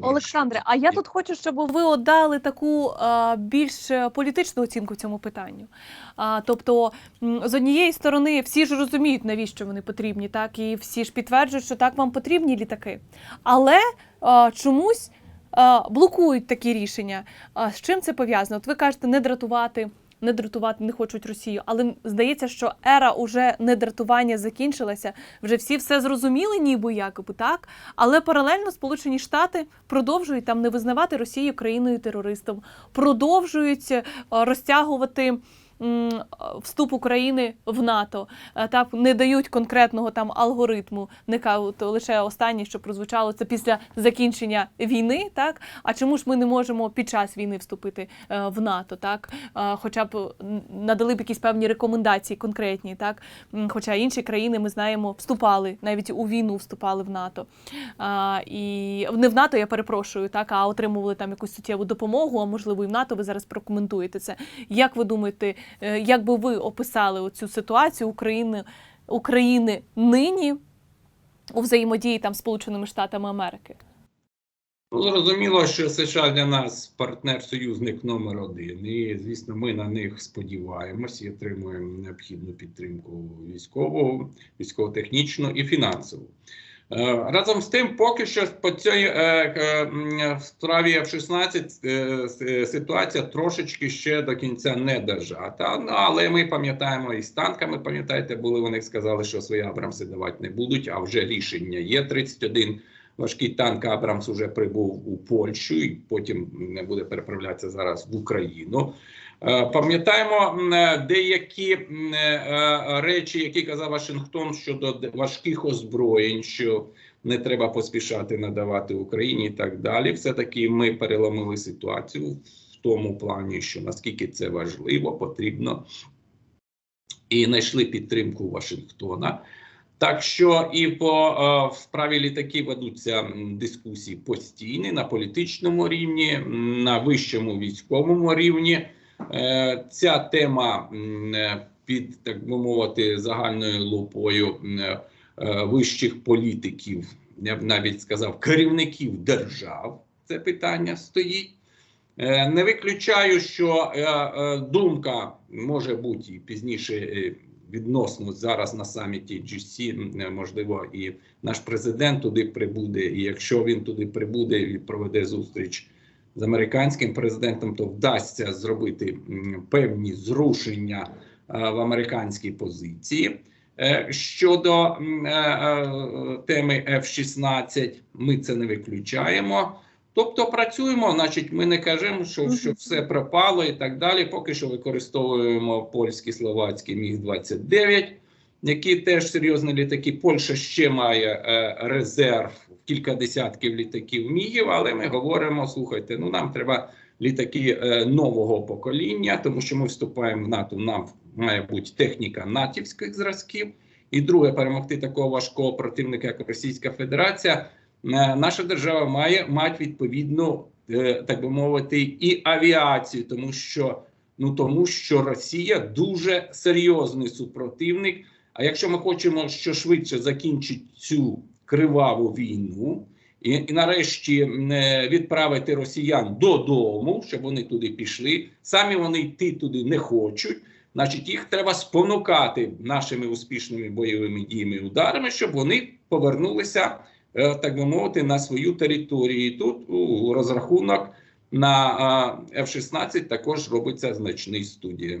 Олександре, а я тут хочу, щоб ви отдали таку а, більш е, політичну оцінку цьому питанню. А, тобто, з однієї сторони, всі ж розуміють, навіщо вони потрібні, так і всі ж підтверджують, що так вам потрібні літаки. Але а, чомусь а, блокують такі рішення. А, з чим це пов'язано? От ви кажете, не дратувати. Не дратувати не хочуть Росію, але здається, що ера уже не дратування закінчилася. Вже всі все зрозуміли, ніби якоби так. Але паралельно Сполучені Штати продовжують там не визнавати Росію країною терористом, продовжують е, розтягувати. Вступ України в НАТО Е, так не дають конкретного там алгоритму. Не кажуть лише останнє, що прозвучало це після закінчення війни. Так а чому ж ми не можемо під час війни вступити е, в НАТО? Так, Е, хоча б надали б якісь певні рекомендації конкретні, так хоча інші країни ми знаємо вступали навіть у війну вступали в НАТО. І не в НАТО, я перепрошую, так, а отримували там якусь суттєву допомогу, а можливо і в НАТО. Ви зараз прокоментуєте це. Як ви думаєте, як би ви описали оцю ситуацію України, України нині у взаємодії там Сполученими Штатами Америки? Ну, зрозуміло, що США для нас партнер-союзник номер один. І, звісно, ми на них сподіваємось і отримуємо необхідну підтримку військову, військово-технічну і фінансову. Е, Разом з тим, поки що по цій е, е, в справі F-16 с- е, ситуація трошечки ще до кінця не дожата. Ну, але ми пам'ятаємо і з танками, пам'ятаєте, були вони сказали, що свої Абрамси давати не будуть, а вже рішення є 31 Важкий танк Абрамс уже прибув у Польщу і потім м, буде переправлятися зараз в Україну. Е, Пам'ятаємо е, деякі е, речі, які казав Вашингтон щодо важких озброєнь, що не треба поспішати надавати Україні і так далі. Все таки ми переломили ситуацію в тому плані, що наскільки це важливо, потрібно і знайшли підтримку Вашингтона. Так що і по е, в справі літаків ведуться дискусії постійні на політичному рівні, на вищому військовому рівні. Е, ця тема е, під так би мовити загальною лупою вищих політиків, я б навіть сказав, керівників держав. Це питання стоїть. Не виключаю, що думка може бути і пізніше відносно зараз на саміті GC, м, е, можливо, і наш президент туди прибуде. І якщо він туди прибуде і проведе зустріч з американським президентом, то вдасться зробити певні зрушення е, в американській позиції. Е, Щодо теми F-16, ми це не виключаємо. Тобто працюємо, значить, ми не кажемо, що, що все пропало і так далі. Поки що використовуємо польські, словацькі міг 29 які теж серйозні літаки. Польща ще має е, резерв в кілька десятків літаків мігів, але ми говоримо: слухайте, ну нам треба літаки е, нового покоління, тому що ми вступаємо в НАТО. Нам має бути техніка натівських зразків. І друге, перемогти такого важкого противника, як Російська Федерація. Е, Наша держава має мати відповідну, е, так би мовити, і авіацію, тому що ну тому, що Росія дуже серйозний супротивник. А якщо ми хочемо що швидше закінчити цю криваву війну і, і нарешті е, відправити росіян додому, щоб вони туди пішли, самі вони йти туди не хочуть. Значить, їх треба спонукати нашими успішними бойовими діями ударами, щоб вони повернулися, так би мовити, на свою територію. І тут у розрахунок на е, F-16 також робиться значний студія.